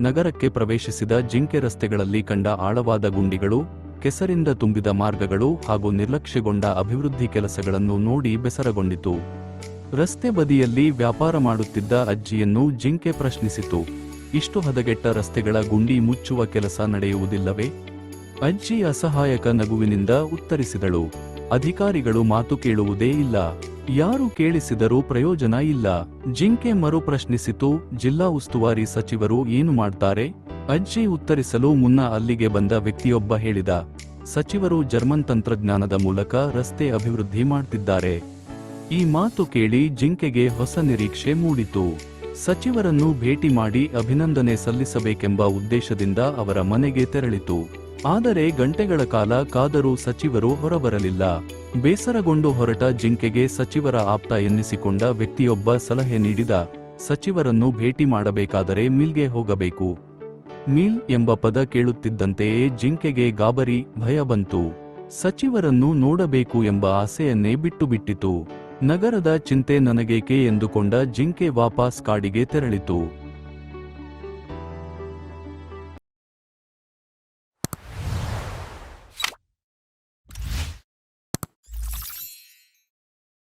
ನಗರಕ್ಕೆ ಪ್ರವೇಶಿಸಿದ ಜಿಂಕೆ ರಸ್ತೆಗಳಲ್ಲಿ ಕಂಡ ಆಳವಾದ ಗುಂಡಿಗಳು, ಕೆಸರಿಂದ ತುಂಬಿದ ಮಾರ್ಗಗಳು ಹಾಗೂ ನಿರ್ಲಕ್ಷ್ಯಗೊಂಡ ಅಭಿವೃದ್ಧಿ ಕೆಲಸಗಳನ್ನು ನೋಡಿ ಬೆಸರಗೊಂಡಿತು. ರಸ್ತೆ ಬದಿಯಲ್ಲಿ ವ್ಯಾಪಾರ ಮಾಡುತ್ತಿದ್ದ ಅಜ್ಜಿಯನ್ನು ಜಿಂಕೆ ಪ್ರಶ್ನಿಸಿತು. ಇಷ್ಟು ಹದಗೆಟ್ಟ ರಸ್ತೆಗಳ ಗುಂಡಿ ಮುಚ್ಚುವ ಕೆಲಸ ನಡೆಯುವುದಿಲ್ಲವೇ? ಅಜ್ಜಿ ಅಸಹಾಯಕ ನಗುವಿನಿಂದ ಉತ್ತರಿಸಿದಳು. ಅಧಿಕಾರಿಗಳು ಮಾತು ಕೇಳುವುದೇ ಇಲ್ಲ. ಯಾರು ಕೇಳಿಸಿದರೂ ಪ್ರಯೋಜನ ಇಲ್ಲ. ಜಿಂಕೆ ಮರು ಪ್ರಶ್ನಿಸಿತು, ಜಿಲ್ಲಾ ಉಸ್ತುವಾರಿ ಸಚಿವರು ಏನು ಮಾಡ್ತಾರೆ? ಅಜ್ಜಿ ಉತ್ತರಿಸಲು ಮುನ್ನ ಅಲ್ಲಿಗೆ ಬಂದ ವ್ಯಕ್ತಿಯೊಬ್ಬ ಹೇಳಿದ, ಸಚಿವರು ಜರ್ಮನ್ ತಂತ್ರಜ್ಞಾನದ ಮೂಲಕ ರಸ್ತೆ ಅಭಿವೃದ್ಧಿ ಮಾಡ್ತಿದ್ದಾರೆ. ಈ ಮಾತು ಕೇಳಿ ಜಿಂಕೆಗೆ ಹೊಸ ನಿರೀಕ್ಷೆ ಮೂಡಿತು. ಸಚಿವರನ್ನು ಭೇಟಿ ಮಾಡಿ ಅಭಿನಂದನೆ ಸಲ್ಲಿಸಬೇಕೆಂಬ ಉದ್ದೇಶದಿಂದ ಅವರ ಮನೆಗೆ ತೆರಳಿತು. ಆದರೆ ಗಂಟೆಗಳ ಕಾಲ ಕಾದರೂ ಸಚಿವರು ಹೊರಬರಲಿಲ್ಲ. ಬೇಸರಗೊಂಡು ಹೊರಟ ಜಿಂಕೆಗೆ ಸಚಿವರ ಆಪ್ತ ಎನ್ನಿಸಿಕೊಂಡ ವ್ಯಕ್ತಿಯೊಬ್ಬ ಸಲಹೆ ನೀಡಿದ ಸಚಿವರನ್ನು ಭೇಟಿ ಮಾಡಬೇಕಾದರೆ ಮಿಲ್ಗೆ ಹೋಗಬೇಕು. ಮಿಲ್ ಎಂಬ ಪದ ಕೇಳುತ್ತಿದ್ದಂತೆಯೇ ಜಿಂಕೆಗೆ ಗಾಬರಿ, ಭಯ ಬಂತು. ಸಚಿವರನ್ನು ನೋಡಬೇಕು ಎಂಬ ಆಸೆಯನ್ನೇ ಬಿಟ್ಟುಬಿಟ್ಟಿತು. ನಗರದ ಚಿಂತೆ ನನಗೇಕೆ ಎಂದುಕೊಂಡ ಜಿಂಕೆ ವಾಪಸ್ ಕಾಡಿಗೆ ತೆರಳಿತು.